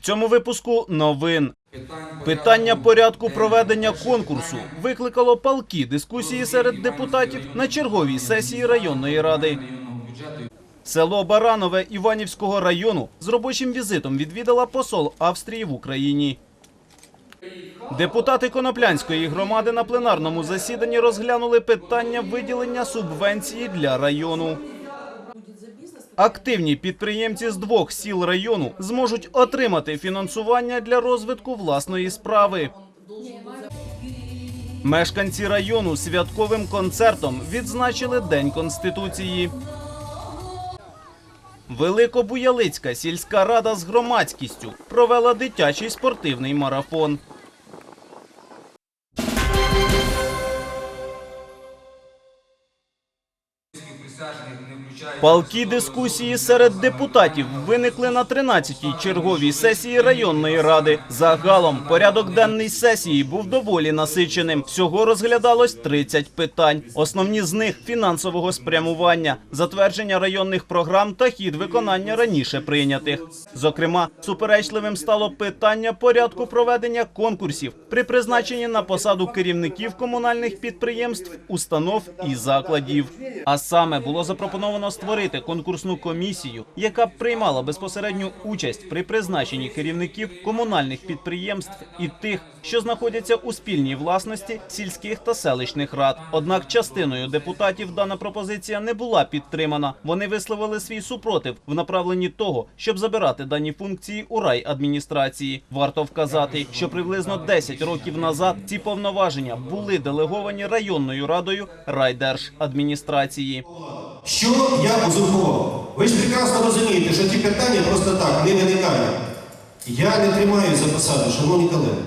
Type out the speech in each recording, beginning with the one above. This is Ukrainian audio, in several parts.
цьому випуску новин. Питання порядку проведення конкурсу викликало палкі дискусії серед депутатів на черговій сесії районної ради. Село Баранове Іванівського району з робочим візитом відвідала посол Австрії в Україні. Депутати Коноплянської громади на пленарному засіданні розглянули питання виділення субвенції для району. Активні підприємці з двох сіл району зможуть отримати фінансування для розвитку власної справи. Мешканці району святковим концертом відзначили День Конституції. Великобуялицька сільська рада з громадськістю провела дитячий спортивний марафон. Палкі дискусії серед депутатів виникли на 13-й черговій сесії районної ради. Загалом порядок денний сесії був доволі насиченим. Всього розглядалось 30 питань. Основні з них фінансового спрямування, затвердження районних програм та хід виконання раніше прийнятих. Зокрема, суперечливим стало питання порядку проведення конкурсів при призначенні на посаду керівників комунальних підприємств, установ і закладів. А саме було запропоновано створити конкурсну комісію, яка б приймала безпосередню участь при призначенні керівників комунальних підприємств і тих, що знаходяться у спільній власності сільських та селищних рад. Однак частиною депутатів дана пропозиція не була підтримана. Вони висловили свій супротив в направленні того, щоб забирати дані функції у райадміністрації. Варто вказати, що приблизно 10 років назад ці повноваження були делеговані районною радою райдержадміністрації. Що я узурпував? Ви ж прекрасно розумієте, що ті питання просто так не виникають. Я не тримаю за посаду, шановні колеги.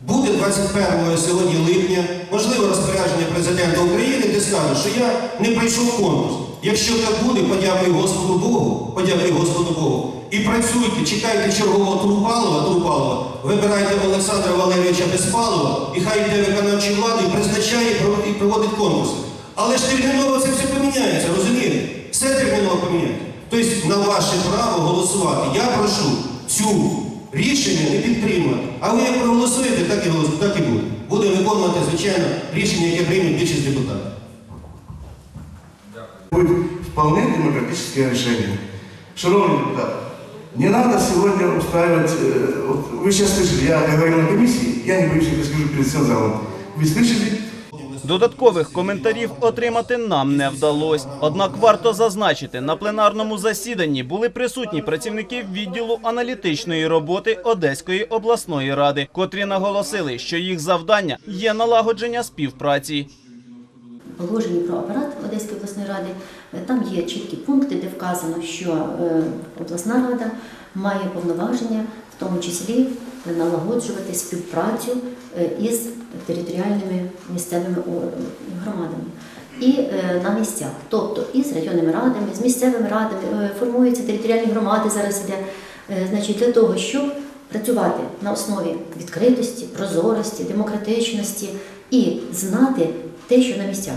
Буде 21 сьогодні липня, можливо, розпорядження президента України, де скаже, що я не пройшов конкурс. Якщо так буде, подякую Господу Богу, подякую Господу Богу. І працюйте, чекайте чергового Трупалова, Трупалова, вибирайте Олександра Валерійовича Безпалова, і хай йде виконавчий влади і призначає і проводить конкурси. Але ж терміново це все поміняється, розумієте? Все терміново поміняється. Тобто на ваше право голосувати. Я прошу цю рішення не підтримувати. А ви як проголосуєте, так і голосуєте, так і буде. Буде виконувати, звичайно, рішення, яке прийме більшість депутатів. будет вполне демократическое решение. Шановні депутаты, не надо сегодня устраивать... э, вот вы сейчас слышали, я говорил на комиссии, я не боюсь, это скажу перед всем залом. Вы слышали? Додаткових коментарів отримати нам не вдалося. Однак варто зазначити, на пленарному засіданні були присутні працівники відділу аналітичної роботи Одеської обласної ради, котрі наголосили, що їх завдання є налагодження співпраці. положенні про апарат Одеської обласної ради там є чіткі пункти, де вказано, що е, обласна рада має повноваження, в тому числі налагоджувати співпрацю е, із територіальними місцевими громадами. І е, на місцях, тобто із районними радами, з місцевими радами е, формуються територіальні громади. Зараз іде е, значить для того, щоб працювати на основі відкритості, прозорості, демократичності і знати те, що на місцях.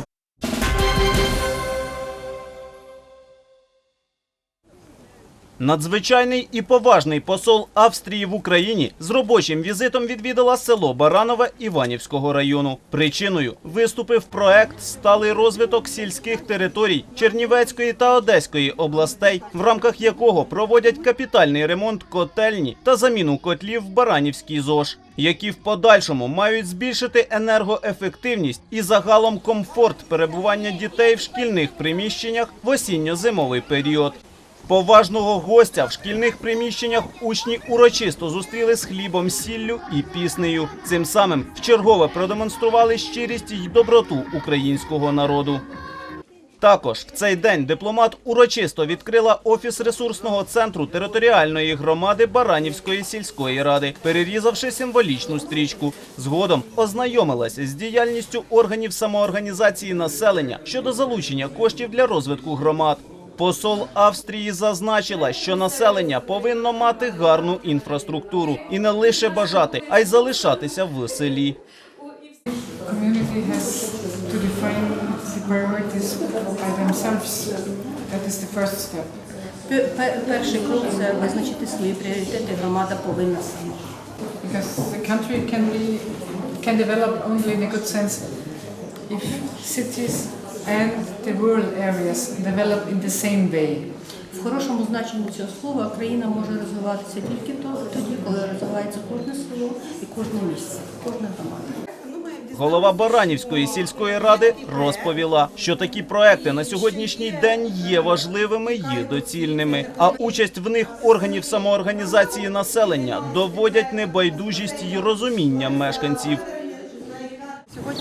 Надзвичайний і поважний посол Австрії в Україні з робочим візитом відвідала село Баранове Іванівського району. Причиною виступив проект Сталий розвиток сільських територій Чернівецької та Одеської областей, в рамках якого проводять капітальний ремонт котельні та заміну котлів в Баранівській ЗОЖ, які в подальшому мають збільшити енергоефективність і загалом комфорт перебування дітей в шкільних приміщеннях в осінньо-зимовий період. Поважного гостя в шкільних приміщеннях учні урочисто зустріли з хлібом, сіллю і піснею. Цим самим вчергове продемонстрували щирість і доброту українського народу. Також в цей день дипломат урочисто відкрила офіс ресурсного центру територіальної громади Баранівської сільської ради, перерізавши символічну стрічку. Згодом ознайомилася з діяльністю органів самоорганізації населення щодо залучення коштів для розвитку громад. Посол Австрії зазначила, що населення повинно мати гарну інфраструктуру і не лише бажати, а й залишатися в селі. Перший крок це визначити свої пріоритети. Громада повинна сама. Because the country can be can develop only in a good sense if cities and the rural areas develop in the same way. В хорошому значенні цього слова країна може розвиватися тільки то- тоді, коли розвивається кожне село і кожне місце, кожна громада. Голова Баранівської сільської ради розповіла, що такі проекти на сьогоднішній день є важливими і доцільними. А участь в них органів самоорганізації населення доводять небайдужість і розуміння мешканців.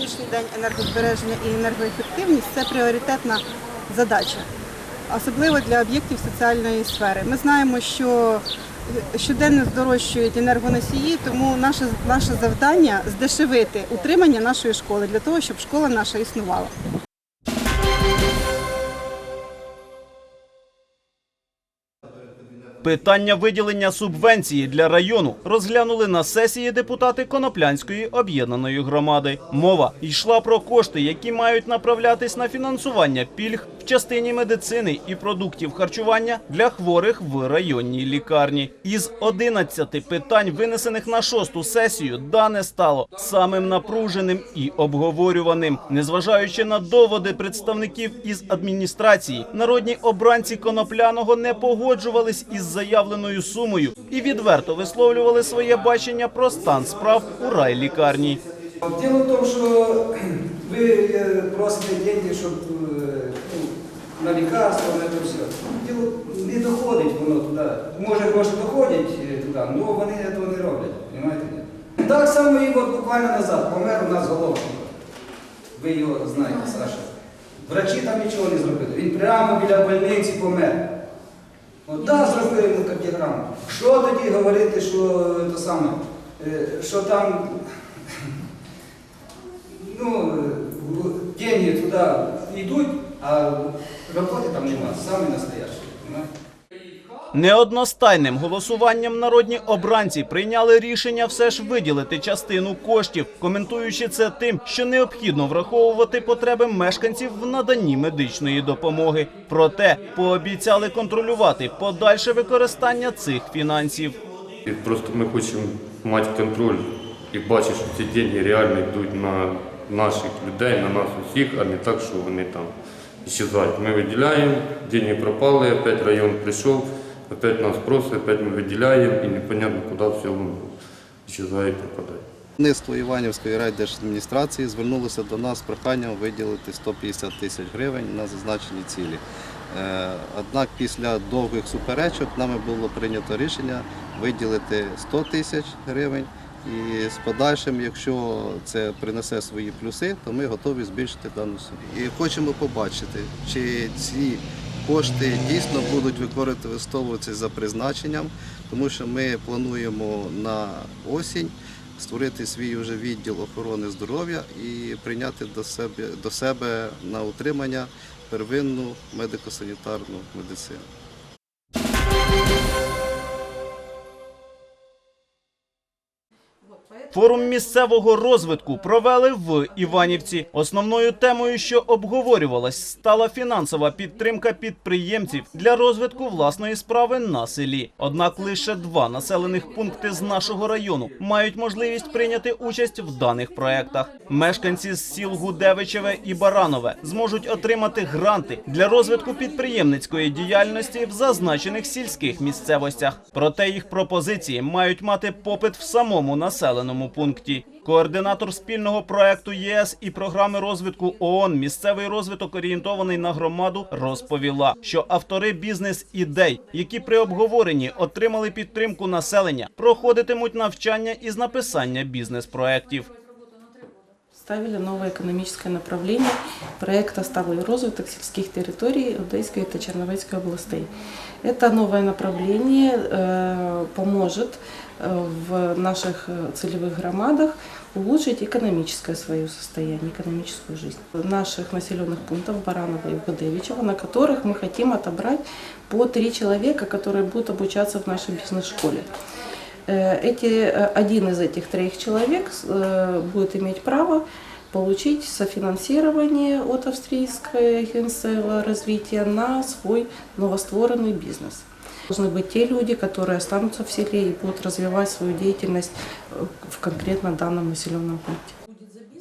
Сьогоднішній день енергозбереження і енергоефективність це пріоритетна задача, особливо для об'єктів соціальної сфери. Ми знаємо, що щоденно здорожчують енергоносії, тому наше, наше завдання здешевити утримання нашої школи для того, щоб школа наша існувала. Питання виділення субвенції для району розглянули на сесії депутати Коноплянської об'єднаної громади. Мова йшла про кошти, які мають направлятись на фінансування пільг в частині медицини і продуктів харчування для хворих в районній лікарні. Із 11 питань, винесених на шосту сесію, дане стало самим напруженим і обговорюваним. Незважаючи на доводи представників із адміністрації, народні обранці Конопляного не погоджувались із заявленою сумою і відверто висловлювали своє бачення про стан справ у райлікарні. Дело в том, что вы э, просите деньги, щоб э, ну, на лікарство, на це все. Діло не доходить воно туди. Може, гроші доходять е, туди, але вони цього не роблять. Понимаєте? Так само і от буквально назад помер у нас Головченко. Ви його знаєте, Саша. Врачі там нічого не зробили. Він прямо біля больниці помер. От да, зробили йому кардіограму. Що тоді говорити, що е, то саме, е, що там ну, в- деньги туда идут, а работы там нема, настоящий. понимаете? Неодностайним голосуванням народні обранці прийняли рішення все ж виділити частину коштів, коментуючи це тим, що необхідно враховувати потреби мешканців в наданні медичної допомоги. Проте пообіцяли контролювати подальше використання цих фінансів. Просто ми хочемо мати контроль і бачити, що ці гроші реально йдуть на наших людей, на нас усіх, а не так, що вони там щезають. Ми виділяємо, гроші пропали, опять район прийшов, опять нас просить, опять ми виділяємо і непонятно, куди все воно щезає і пропадає. Керівництво Іванівської райдержадміністрації звернулося до нас з проханням виділити 150 тисяч гривень на зазначені цілі. Е, Однак після довгих суперечок нами було прийнято рішення виділити 100 тисяч гривень. І з подальшим, якщо це принесе свої плюси, то ми готові збільшити дану суму. І хочемо побачити, чи ці кошти дійсно будуть використовуватися за призначенням, тому що ми плануємо на осінь створити свій уже відділ охорони здоров'я і прийняти до себе, до себе на утримання первинну медико-санітарну медицину. Форум місцевого розвитку провели в Іванівці. Основною темою, що обговорювалась, стала фінансова підтримка підприємців для розвитку власної справи на селі. Однак лише два населених пункти з нашого району мають можливість прийняти участь в даних проектах. Мешканці з сіл Гудевичеве і Баранове зможуть отримати гранти для розвитку підприємницької діяльності в зазначених сільських місцевостях. Проте їх пропозиції мають мати попит в самому населеному пункті. Координатор спільного проекту ЄС і програми розвитку ООН місцевий розвиток орієнтований на громаду розповіла, що автори бізнес-ідей, які при обговоренні отримали підтримку населення, проходитимуть навчання із написання бізнес-проектів. Ставили новое экономическое направление проекта «Сталый розвиток сельских территорий Одесской и Черновецкой областей». Это новое направление э, поможет э, в наших э, целевых громадах улучшить экономическое свое состояние, экономическую жизнь. Наших населенных пунктов Баранова и Гудевичева, на которых мы хотим отобрать по три человека, которые будут обучаться в нашей бизнес-школе. Э, Эти, э, один из этих троих человек э, будет иметь право получить софинансирование от австрийской агентства развития на свой новостворенный бизнес. Должны быть те люди, которые останутся в селе и будут развивать свою деятельность э, в конкретно данном населенном пункте.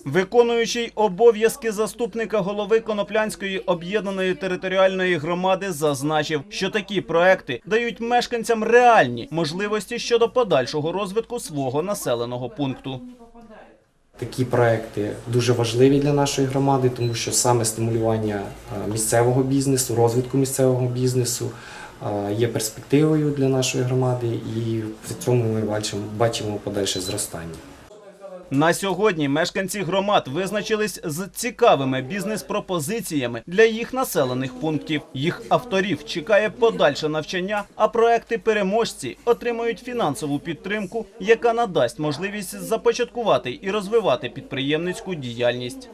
Виконуючий обов'язки заступника голови Коноплянської об'єднаної територіальної громади зазначив, що такі проекти дають мешканцям реальні можливості щодо подальшого розвитку свого населеного пункту. Такі проекти дуже важливі для нашої громади, тому що саме стимулювання е, місцевого бізнесу, розвитку місцевого бізнесу е, є перспективою для нашої громади, і в цьому ми бачимо, бачимо подальше зростання. На сьогодні мешканці громад визначились з цікавими бізнес-пропозиціями для їх населених пунктів. Їх авторів чекає подальше навчання, а проекти переможці отримують фінансову підтримку, яка надасть можливість започаткувати і розвивати підприємницьку діяльність.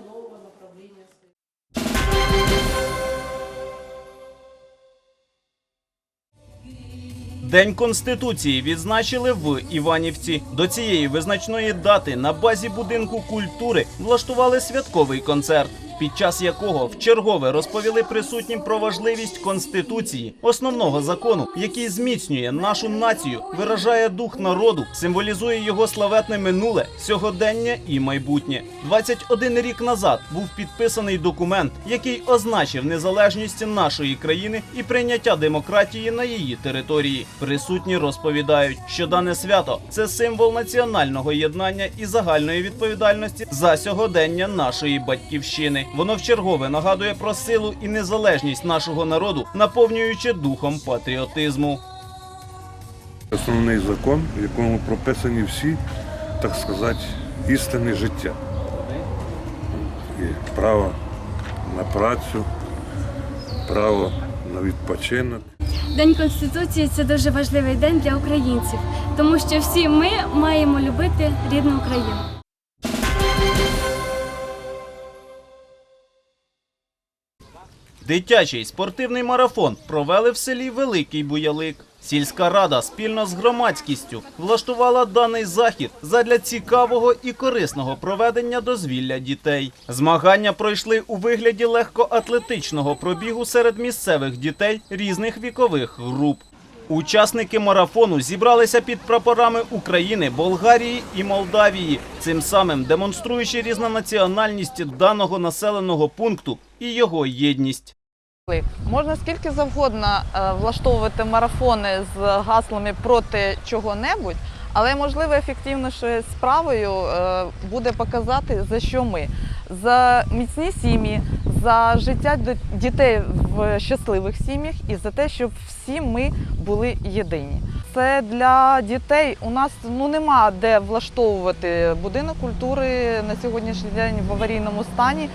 День Конституції відзначили в Іванівці. До цієї визначної дати на базі будинку культури влаштували святковий концерт, під час якого вчергове розповіли присутнім про важливість конституції, основного закону, який зміцнює нашу націю, виражає дух народу, символізує його славетне минуле, сьогодення і майбутнє. 21 рік назад був підписаний документ, який означив незалежність нашої країни і прийняття демократії на її території. Присутні розповідають, що дане свято це символ національного єднання і загальної відповідальності за сьогодення нашої батьківщини. Воно вчергове нагадує про силу і незалежність нашого народу, наповнюючи духом патріотизму. Основний закон, в якому прописані всі, так сказати, істини життя. І право на працю, право на відпочинок. День Конституції це дуже важливий день для українців, тому що всі ми маємо любити рідну Україну. Дитячий спортивний марафон провели в селі Великий Буялик. Сільська рада спільно з громадськістю влаштувала даний захід задля цікавого і корисного проведення дозвілля дітей. Змагання пройшли у вигляді легкоатлетичного пробігу серед місцевих дітей різних вікових груп. Учасники марафону зібралися під прапорами України, Болгарії і Молдавії, цим самим демонструючи різнонаціональність даного населеного пункту і його єдність. Можна скільки завгодно е, влаштовувати марафони з гаслами проти чого-небудь, але можливо ефективнішою справою е, буде показати, за що ми. За міцні сім'ї, за життя дітей в щасливих сім'ях і за те, щоб всі ми були єдині. Це для дітей у нас ну нема де влаштовувати будинок культури на сьогоднішній день в аварійному стані.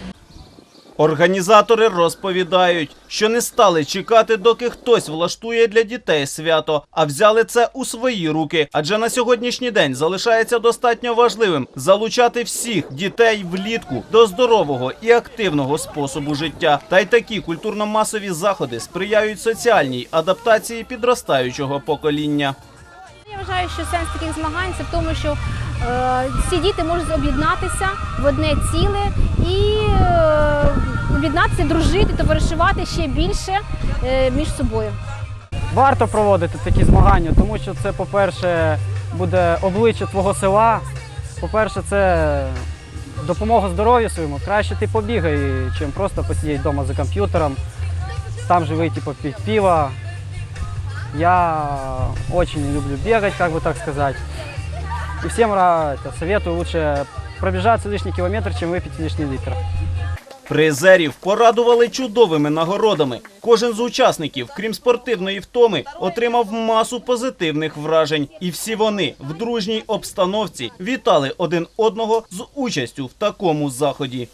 Організатори розповідають, що не стали чекати, доки хтось влаштує для дітей свято, а взяли це у свої руки. Адже на сьогоднішній день залишається достатньо важливим залучати всіх дітей влітку до здорового і активного способу життя. Та й такі культурно-масові заходи сприяють соціальній адаптації підростаючого покоління. Я вважаю, що сенс таких змагань це в тому, що е, ці діти можуть об'єднатися в одне ціле і е, об'єднатися, дружити, товаришувати ще більше е, між собою. Варто проводити такі змагання, тому що це, по-перше, буде обличчя твого села. По-перше, це допомога здоров'ю своєму. Краще ти побігай, чим просто посидіти вдома за комп'ютером, там же вийти попить пиво. Я очень люблю бегать, как бы так сказать. И всем ра- это, советую лучше пробежаться лишний километр, чем выпить лишний литр. Призерів порадували чудовими нагородами. Кожен з учасників, крім спортивної втоми, отримав масу позитивних вражень. І всі вони в дружній обстановці вітали один одного з участю в такому заході.